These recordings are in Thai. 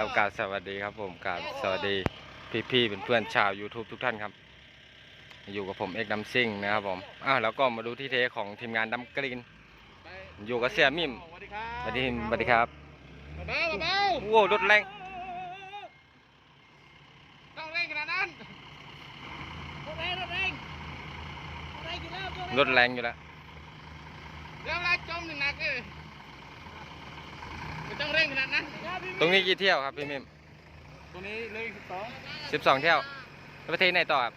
ครับกราบสวัสดีครับผมกราบสวัสดีพี่ๆเพื่อนๆชาว YouTube ทุกท่านครับ อยู่กับผมเอกดัมซิ่งนะครับผมอ้าวแล้วก็มาดูที่เทของทีมงานดัมกรีน อยู่กับเสียมิมสวัสดีครับสวัสดีสวัสดีครับเบาๆเบาโว้รถแรงๆต้องเร่งขนาดนั้นรถแรงรถแรงรถแรงอยู่แล้วรถแรงอยู่แล้วเดี๋ยวเวลาจมหนึ่งหนักเลยไม่ต้องเร่งขนาดนั้นตรงนี้กี่เที่ยวครับพี่มิมตัวนี้เลยสิบสองสิบสองเที่ยวแล้วประเทศไหนต่อครับ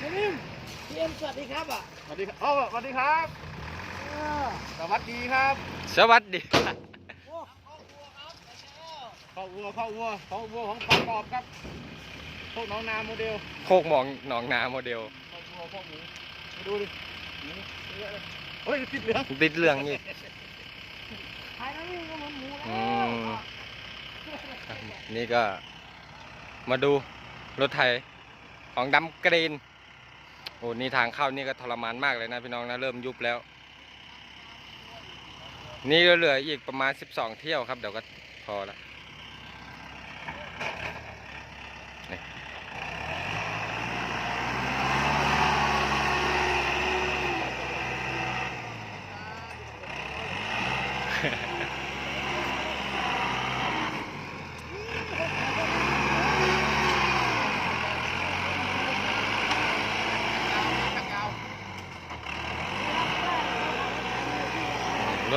พี่นิ่มพี่เอ็มสวัสดีครับอะสวัสดีครับโอ้สวัสดีครับเออสวัสดีครับ สวัสดีโอ้ข้าววัวข้าววัวข้าววัวของปลากรอบครับพวกน้องนาโมเดลโคกหมองหนองนาโมเดลข้าววัวข้าวหมูมาดูดิหมูเยอะเลย เฮ้ยติดเหลืองติดเรื่องอีกภายในนี่ก็เหมือนหมูแล้วอืมนี่ก็ มาดูรถไถของดำกรีนโอ้นี่ทางเข้านี่ก็ทรมานมากเลยนะพี่น้องนะเริ่มยุบแล้ว นี่ก็เหลืออีกประมาณ 12 เที่ยวครับเดี๋ยวก็พอละนี่ ชักยาว รถ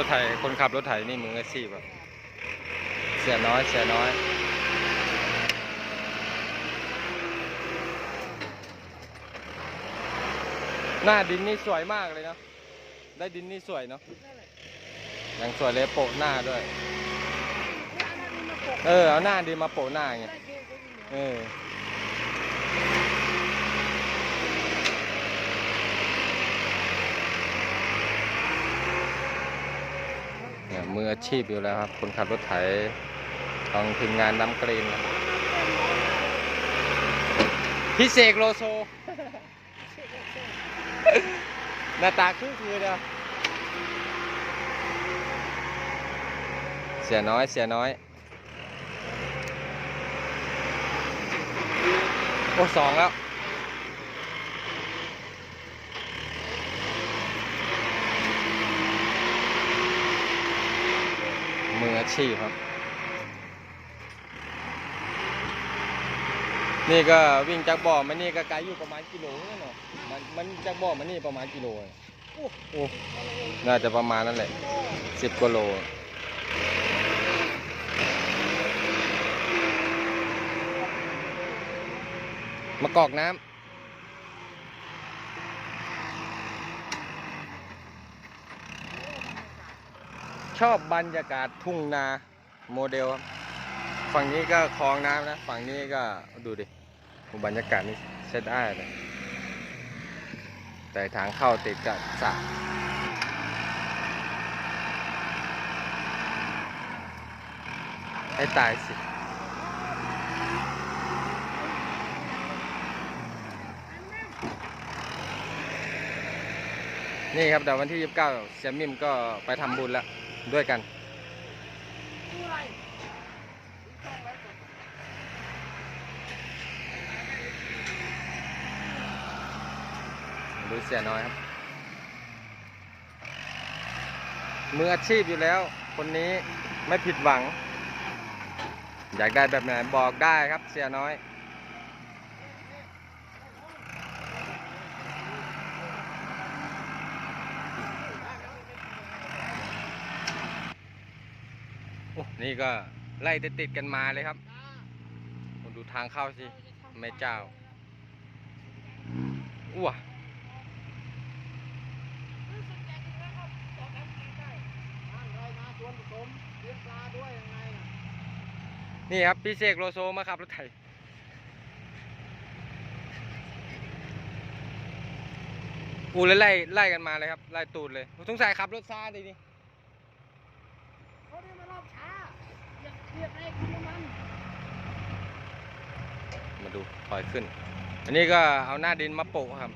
ไถคนขับรถไถนี่มืออาชีพแบบเสียน้อยเสียน้อยหน้าดินนี่สวยมากเลยเนาะได้ดินนี่สวยเนาะ ยังสวยเลยโปะหน้าด้วย เออ เอาหน้าดินมาโปะหน้าไง เออเนี่ยมืออาชีพอยู่แล้วครับ คนขับรถไถของทีมงานดำกรีนนะพี่เสกโลโซ หน้าตาคือคือเดียว เสียน้อยเสียน้อย โอ้สองแล้ว มืออาชีพครับ นี่ก็วิ่งจากบ่อมานี่ก็ไกลอยู่ประมาณกิโลนั่นเนาะมันมันจากบ่อมานี่ประมาณกิโลโอ้โอ้น่าจะประมาณนั่นแหละสิบกิโล มากอกน้ำชอบบรรยากาศทุ่งนาโมเดลครับ ฝั่งนี้ก็คลองน้ำนะ ฝั่งนี้ก็ดูดิบรรยากาศนี่ใช้ได้เลยแต่ทางเข้าติดกับสระให้ตายสิ นี่ครับเดี๋ยววันที่ 29เสียมิมก็ไปทำบุญแล้วด้วยกัน ดูเสียน้อยครับ มืออาชีพอยู่แล้ว คนนี้ไม่ผิดหวัง อยากได้แบบไหนบอกได้ครับเสียน้อย นี่ก็ไล่ติดๆกันมาเลยครับผมดูทางเข้าสิแม่เจ้าอ้วนี่ครับ พี่เสกโลโซมาขับรถไถอูเลยไล่ไล่กันมาเลยครับ ไล่ตูดเลยสงสัยขับรถซาดีนี่ ดูปล่อยขึ้น อันนี้ก็เอาหน้าดินมาโปะครับ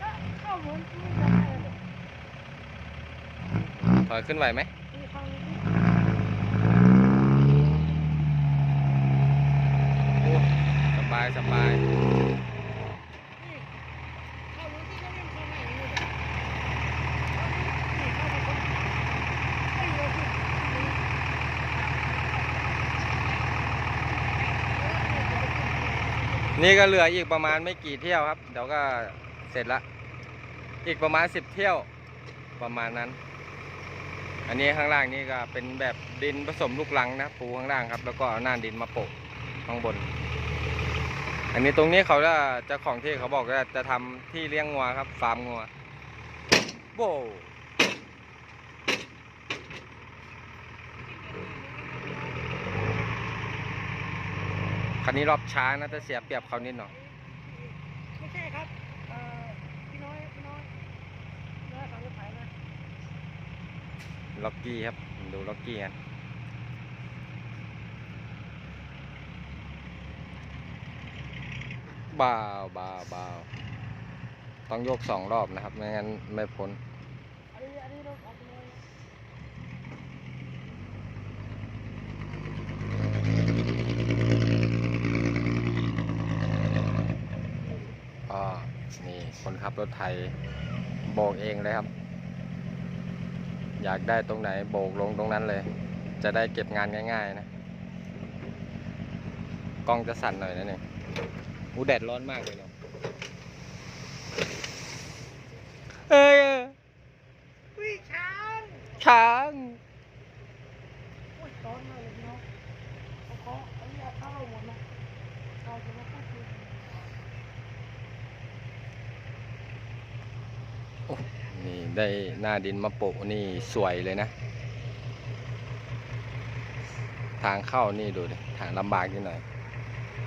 ก็เข้าเหมือนที่ลอยขึ้นไหวไหมสบายสบาย นี่ก็เหลืออีกประมาณไม่กี่เที่ยวครับ เดี๋ยวก็เสร็จละ อีกประมาณสิบเที่ยวประมาณนั้น อันนี้ข้างล่างนี่ก็เป็นแบบดินผสมลูกลังนะปูข้างล่างครับ แล้วก็เอาหน้าดินมาโปะข้างบน อันนี้ตรงนี้เขาจะเจ้าของที่เขาบอกว่าจะทำที่เลี้ยงงัวครับ ฟาร์มงัวโบ คันนี้รอบช้านะจะเสียเปรียบเขานิดหน่อยไม่ใช่ครับเอ่อพี่น้อยพี่น้อยน้อยขับรถไถนะล็อกกี้ครับ ดูล็อกกี้กันบาวบาวบาวต้องโยกสองรอบนะครับ ไม่งั้นไม่พ้นอันนี้ อันนี้รถของพี่น้อยนะ ก็นี่ คนขับรถไทยโบกเองเลยครับ อยากได้ตรงไหนโบกลงตรงนั้นเลย จะได้เก็บงานง่าย ๆ นะ กล้องจะสั่นหน่อยนะเนี่ยอู้แดดร้อนมากเลยเนาะเอ้ยวิช้างช้างโอ้ยร้อนมากเลยพี่น้อเขาเคาอันนี้เอาเข้าหมดนะเราจะมาพูดคุย นี่ได้หน้าดินมาโปะนี่สวยเลยนะ ทางเข้านี่ดูดิทางลำบากนิดหน่อย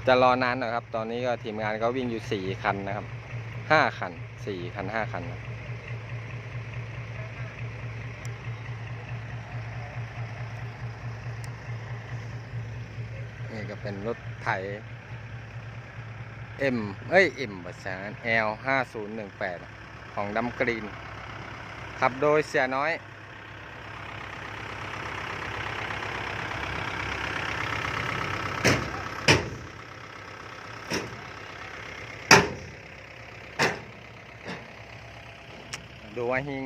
จะรอนานหน่อยครับ ตอนนี้ก็ทีมงานก็วิ่งอยู่สี่คันนะครับห้าคันสี่คันห้าคันนะนี่ก็เป็นรถไถ M เอ้ย M ภาษา L ห้าศูนย์หนึ่งแปด ของดำกรีน ขับโดยเสียน้อยดูว่าฮิง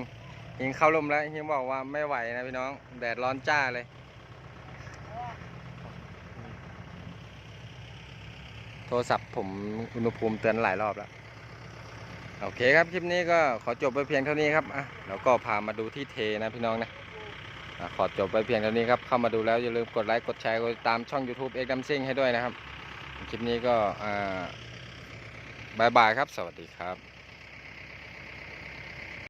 ฮิงเข้าลมแล้วฮิงบอกว่าไม่ไหวนะพี่น้อง แดดร้อนจ้าเลย โทรศัพท์ผมอุณหภูมิเตือนหลายรอบแล้ว โอเคครับคลิปนี้ก็ขอจบไปเพียงเท่านี้ครับอะแล้วก็พามาดูที่เทนะพี่น้องนะอะขอจบไปเพียงเท่านี้ครับเข้ามาดูแล้วอย่าลืมกดไลค์กดแชร์กดติดตามช่อง YouTube เอ็กดัมซิงให้ด้วยนะครับ คลิปนี้ก็อ่าบายบายครับ สวัสดีครับ